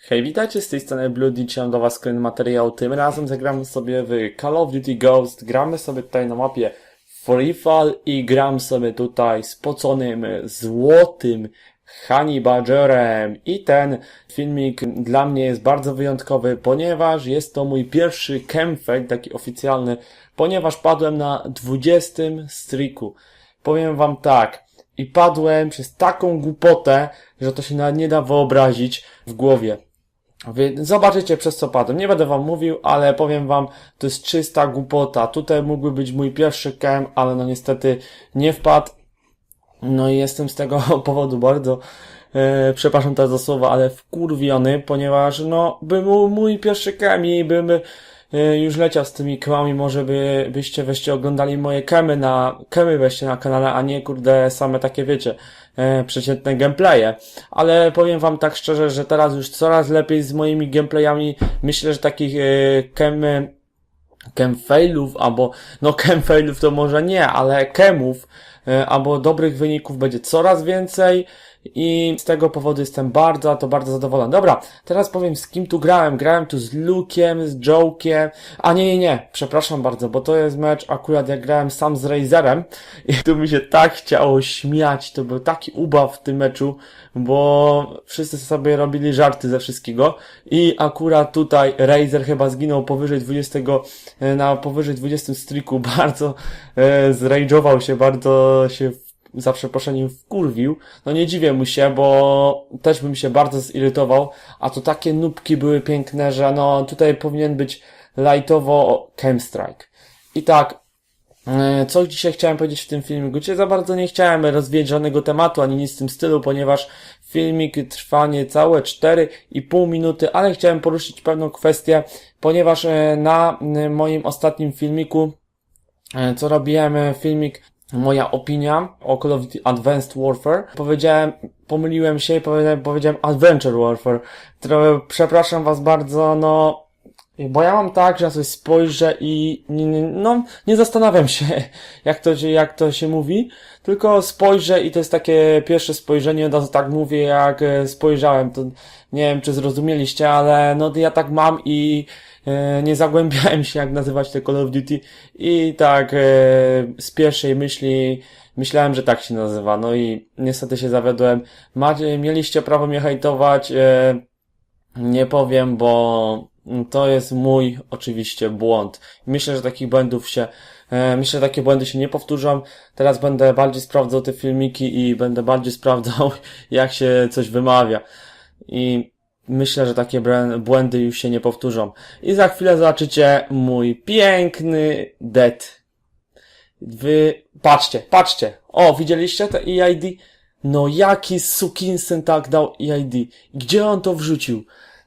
Hej, witajcie z tej strony Bloody, dzisiaj do was kolejny materiał. Tym razem zagramy sobie w Call of Duty Ghost. Gramy sobie tutaj na mapie Free Fall i gram sobie tutaj spoconym, złotym Honey Badgerem. I ten filmik dla mnie jest bardzo wyjątkowy, ponieważ jest to mój pierwszy campfire, taki oficjalny, ponieważ padłem na 20 streaku. Powiem wam tak, i padłem przez taką głupotę, że to się nawet nie da wyobrazić w głowie. Zobaczycie przez co padłem. Nie będę wam mówił, ale powiem wam, to jest czysta głupota. Tutaj mógłby być mój pierwszy kem, ale no niestety nie wpadł. No i jestem z tego powodu bardzo, e, przepraszam teraz za słowa, ale wkurwiony, ponieważ no, był mój pierwszy kem i bym już leciał z tymi kemami, może by, byście weźcie oglądali moje kemy na, kemy weźcie na kanale, a nie kurde same takie wiecie, e, przeciętne gameplaye. Ale powiem wam tak szczerze, że teraz już coraz lepiej z moimi gameplayami. Myślę, że takich e, kemy, kem failów, albo, no kem failów to może nie, ale kemów, e, albo dobrych wyników będzie coraz więcej i z tego powodu jestem bardzo, to bardzo zadowolony. Dobra, teraz powiem z kim tu grałem. Grałem tu z Luke'iem, z Joke'iem, a nie, nie, nie, przepraszam bardzo, bo to jest mecz akurat jak grałem sam z Razerem i tu mi się tak chciało śmiać, to był taki ubaw w tym meczu, bo wszyscy sobie robili żarty ze wszystkiego i akurat tutaj Razer chyba zginął powyżej 20, e, na powyżej 20 streaku, bardzo e, się, bardzo się za przeproszeniem wkurwił. No nie dziwię mu się, bo też bym się bardzo zirytował, a to takie nubki były piękne, że no tutaj powinien być lightowo Chemstrike. I tak, e, co dzisiaj chciałem powiedzieć w tym filmiku? Dzisiaj za bardzo nie chciałem rozwijać żadnego tematu, ani nic w tym stylu, ponieważ filmik trwa niecałe 4,5 minuty, ale chciałem poruszyć pewną kwestię, ponieważ e, na e, moim ostatnim filmiku, co robiłem, filmik moja opinia o Call of Advanced Warfare. Powiedziałem, pomyliłem się i powiedziałem, powiedziałem Adventure Warfare. Trochę, przepraszam was bardzo, no, bo ja mam tak, że ja sobie spojrzę i no, nie zastanawiam się, jak to, jak to się mówi, tylko spojrzę i to jest takie pierwsze spojrzenie, od razu tak mówię, jak e, spojrzałem. To nie wiem, czy zrozumieliście, ale no ja tak mam i e, nie zagłębiałem się, jak nazywać te Call of Duty i tak e, z pierwszej myśli myślałem, że tak się nazywa, no i niestety się zawiodłem. Macie, mieliście prawo mnie hejtować, e, nie powiem, bo to jest mój oczywiście błąd. Myślę, że takich błędów się, e, myślę, że takie błędy się nie powtórzą. Teraz będę bardziej sprawdzał te filmiki i będę bardziej sprawdzał, jak się coś wymawia. I myślę, że takie błędy już się nie powtórzą. I za chwilę zobaczycie mój piękny dead. Wy, patrzcie, patrzcie. O, widzieliście te EID? No jaki sukinsyn tak dał EID? Gdzie on to wrzucił?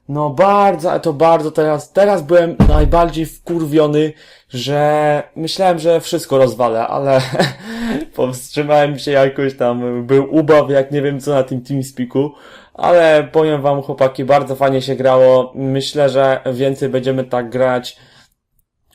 No bardzo, to bardzo teraz, teraz byłem najbardziej wkurwiony, że myślałem, że wszystko rozwalę, ale powstrzymałem się jakoś tam, był ubaw, jak nie wiem co na tym TeamSpeaku, ale powiem wam chłopaki, bardzo fajnie się grało, myślę, że więcej będziemy tak grać,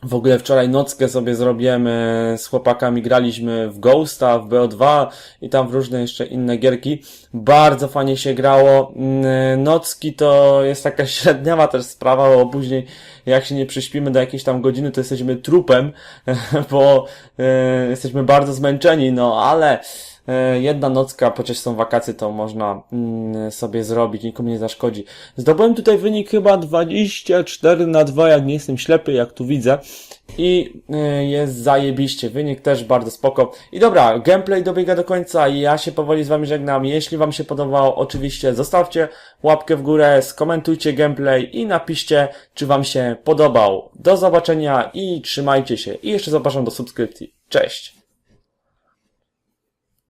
w ogóle wczoraj nockę sobie zrobiłem e, z chłopakami, graliśmy w Ghosta, w BO2 i tam w różne jeszcze inne gierki. Bardzo fajnie się grało. Mm, e, Nocki to jest taka średniawa też sprawa, bo później jak się nie przyśpimy do jakiejś tam godziny, to jesteśmy trupem, bo e, jesteśmy bardzo zmęczeni, no ale jedna nocka, chociaż są wakacje, to można mm, sobie zrobić, nikomu nie zaszkodzi. Zdobyłem tutaj wynik chyba 24 na 2, jak nie jestem ślepy, jak tu widzę. I y, jest zajebiście. Wynik też bardzo spoko. I dobra, gameplay dobiega do końca i ja się powoli z wami żegnam. Jeśli wam się podobało, oczywiście zostawcie łapkę w górę, skomentujcie gameplay i napiszcie, czy wam się podobał. Do zobaczenia i trzymajcie się. I jeszcze zapraszam do subskrypcji. Cześć!